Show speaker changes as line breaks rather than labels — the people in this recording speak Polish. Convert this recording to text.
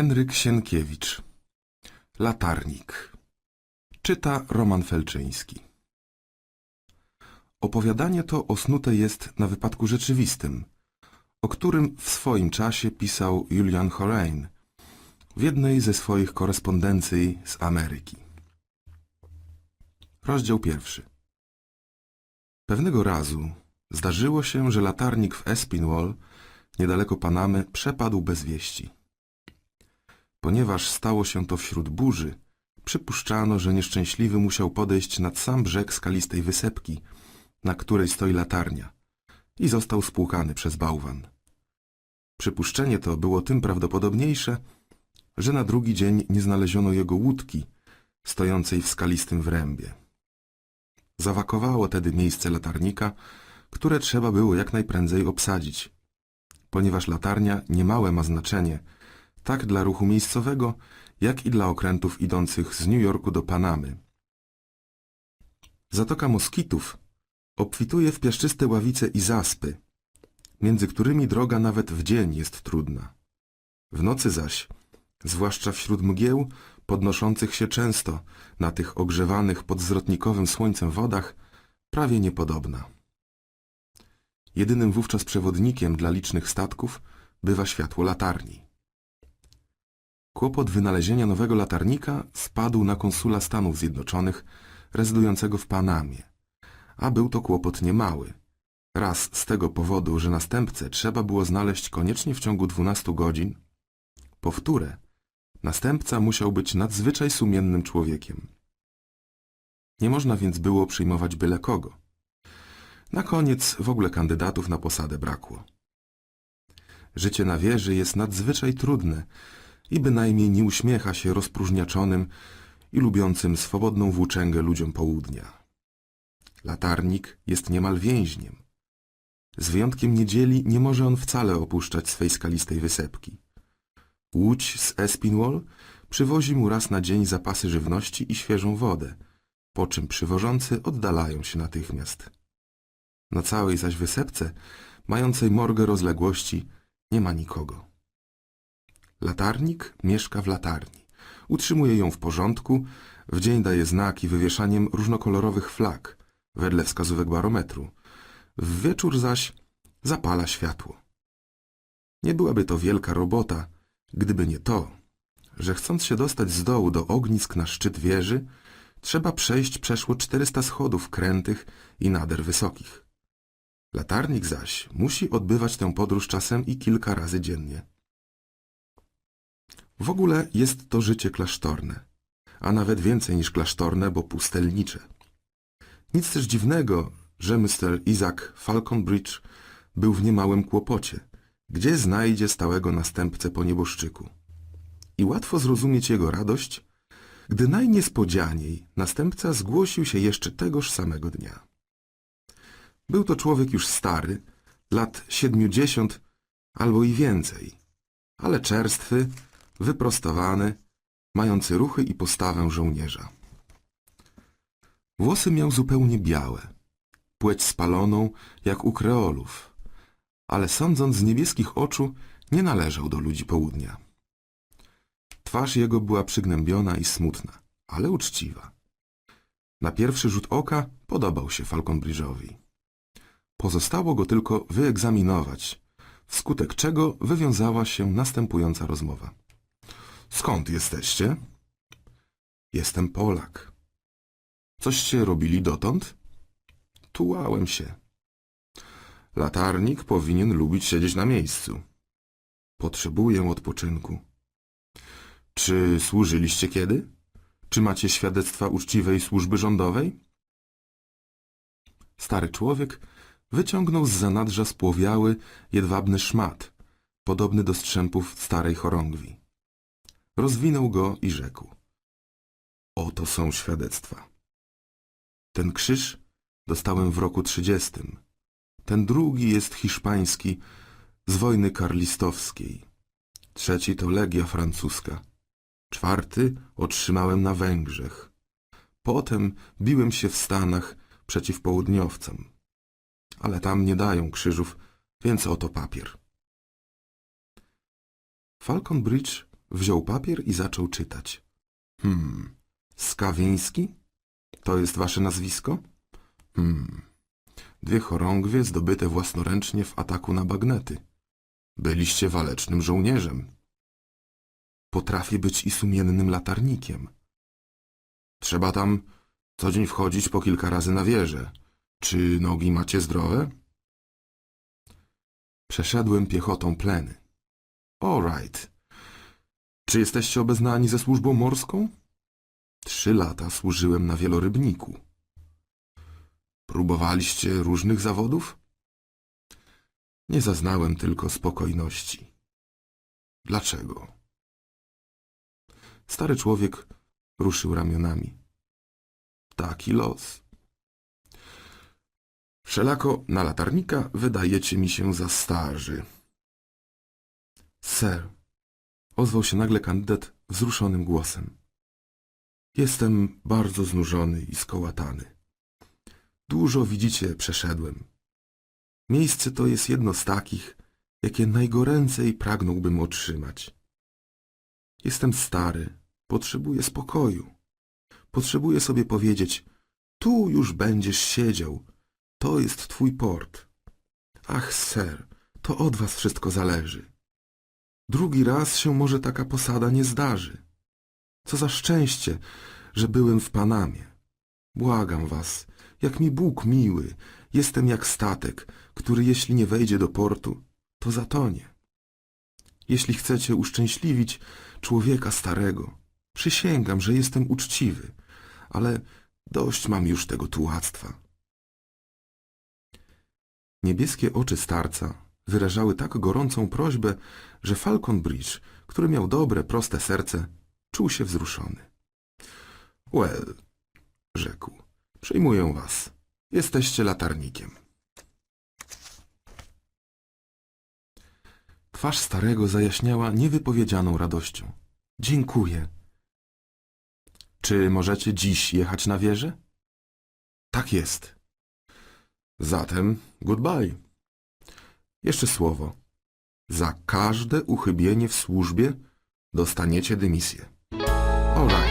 Henryk Sienkiewicz Latarnik Czyta Roman Felczyński Opowiadanie to osnute jest na wypadku rzeczywistym, o którym w swoim czasie pisał Julian Horein w jednej ze swoich korespondencji z Ameryki. Rozdział pierwszy Pewnego razu zdarzyło się, że latarnik w Espinwall, niedaleko Panamy, przepadł bez wieści. Ponieważ stało się to wśród burzy, przypuszczano, że nieszczęśliwy musiał podejść nad sam brzeg skalistej wysepki, na której stoi latarnia i został spłukany przez bałwan. Przypuszczenie to było tym prawdopodobniejsze, że na drugi dzień nie znaleziono jego łódki stojącej w skalistym wrębie. Zawakowało tedy miejsce latarnika, które trzeba było jak najprędzej obsadzić, ponieważ latarnia niemałe ma znaczenie tak dla ruchu miejscowego, jak i dla okrętów idących z New Yorku do Panamy. Zatoka Moskitów obfituje w piaszczyste ławice i zaspy, między którymi droga nawet w dzień jest trudna. W nocy zaś, zwłaszcza wśród mgieł, podnoszących się często na tych ogrzewanych pod zwrotnikowym słońcem wodach, prawie niepodobna. Jedynym wówczas przewodnikiem dla licznych statków bywa światło latarni. Kłopot wynalezienia nowego latarnika spadł na konsula Stanów Zjednoczonych rezydującego w Panamie, a był to kłopot niemały. Raz z tego powodu, że następcę trzeba było znaleźć koniecznie w ciągu 12 godzin, powtórę, następca musiał być nadzwyczaj sumiennym człowiekiem. Nie można więc było przyjmować byle kogo. Na koniec w ogóle kandydatów na posadę brakło. Życie na wieży jest nadzwyczaj trudne i bynajmniej nie uśmiecha się rozpróżniaczonym i lubiącym swobodną włóczęgę ludziom południa. Latarnik jest niemal więźniem. Z wyjątkiem niedzieli nie może on wcale opuszczać swej skalistej wysepki. Łódź z Espinwall przywozi mu raz na dzień zapasy żywności i świeżą wodę, po czym przywożący oddalają się natychmiast. Na całej zaś wysepce, mającej morgę rozległości, nie ma nikogo. Latarnik mieszka w latarni. Utrzymuje ją w porządku, w dzień daje znaki wywieszaniem różnokolorowych flag, wedle wskazówek barometru. W wieczór zaś zapala światło. Nie byłaby to wielka robota, gdyby nie to, że chcąc się dostać z dołu do ognisk na szczyt wieży, trzeba przejść przeszło 400 schodów krętych i nader wysokich. Latarnik zaś musi odbywać tę podróż czasem i kilka razy dziennie. W ogóle jest to życie klasztorne, a nawet więcej niż klasztorne, bo pustelnicze. Nic też dziwnego, że Mr. Isaac Falconbridge był w niemałym kłopocie, gdzie znajdzie stałego następcę po nieboszczyku. I łatwo zrozumieć jego radość, gdy najniespodzianiej następca zgłosił się jeszcze tegoż samego dnia. Był to człowiek już stary, lat siedmiudziesiąt albo i więcej, ale czerstwy, wyprostowany, mający ruchy i postawę żołnierza. Włosy miał zupełnie białe, płeć spaloną jak u kreolów, ale sądząc z niebieskich oczu nie należał do ludzi południa. Twarz jego była przygnębiona i smutna, ale uczciwa. Na pierwszy rzut oka podobał się Falconbridge'owi. Pozostało go tylko wyegzaminować, wskutek czego wywiązała się następująca rozmowa. Skąd jesteście? Jestem Polak. Coście robili dotąd? Tułałem się. Latarnik powinien lubić siedzieć na miejscu. Potrzebuję odpoczynku. Czy służyliście kiedy? Czy macie świadectwa uczciwej służby rządowej? Stary człowiek wyciągnął z zanadrza spłowiały, jedwabny szmat, podobny do strzępów starej chorągwi. Rozwinął go i rzekł. Oto są świadectwa. Ten krzyż dostałem w roku trzydziestym. Ten drugi jest hiszpański z wojny karlistowskiej. Trzeci to legia francuska. Czwarty otrzymałem na Węgrzech. Potem biłem się w Stanach przeciw południowcom. Ale tam nie dają krzyżów, więc oto papier. Falcon Bridge wziął papier i zaczął czytać. Hmm, Skawiński? To jest wasze nazwisko? Hmm, dwie chorągwie zdobyte własnoręcznie w ataku na bagnety. Byliście walecznym żołnierzem. Potrafię być i sumiennym latarnikiem. Trzeba tam co dzień wchodzić po kilka razy na wieżę. Czy nogi macie zdrowe? Przeszedłem piechotą pleny. All right. Czy jesteście obeznani ze służbą morską? Trzy lata służyłem na wielorybniku. Próbowaliście różnych zawodów? Nie zaznałem tylko spokojności. Dlaczego? Stary człowiek ruszył ramionami. Taki los. Wszelako na latarnika wydajecie mi się za starzy. Sir, ozwał się nagle kandydat wzruszonym głosem. Jestem bardzo znużony i skołatany. Dużo widzicie przeszedłem. Miejsce to jest jedno z takich, jakie najgoręcej pragnąłbym otrzymać. Jestem stary, potrzebuję spokoju. Potrzebuję sobie powiedzieć, tu już będziesz siedział, to jest twój port. Ach, ser, to od was wszystko zależy. Drugi raz się może taka posada nie zdarzy. Co za szczęście, że byłem w Panamie. Błagam was, jak mi Bóg miły, jestem jak statek, który jeśli nie wejdzie do portu, to zatonie. Jeśli chcecie uszczęśliwić człowieka starego, przysięgam, że jestem uczciwy, ale dość mam już tego tułactwa. Niebieskie oczy starca wyrażały tak gorącą prośbę, że Falcon Bridge, który miał dobre, proste serce, czuł się wzruszony. Well, rzekł, przyjmuję was. Jesteście latarnikiem. Twarz starego zajaśniała niewypowiedzianą radością. Dziękuję. Czy możecie dziś jechać na wieżę? Tak jest. Zatem goodbye. Jeszcze słowo. Za każde uchybienie w służbie dostaniecie dymisję. All right.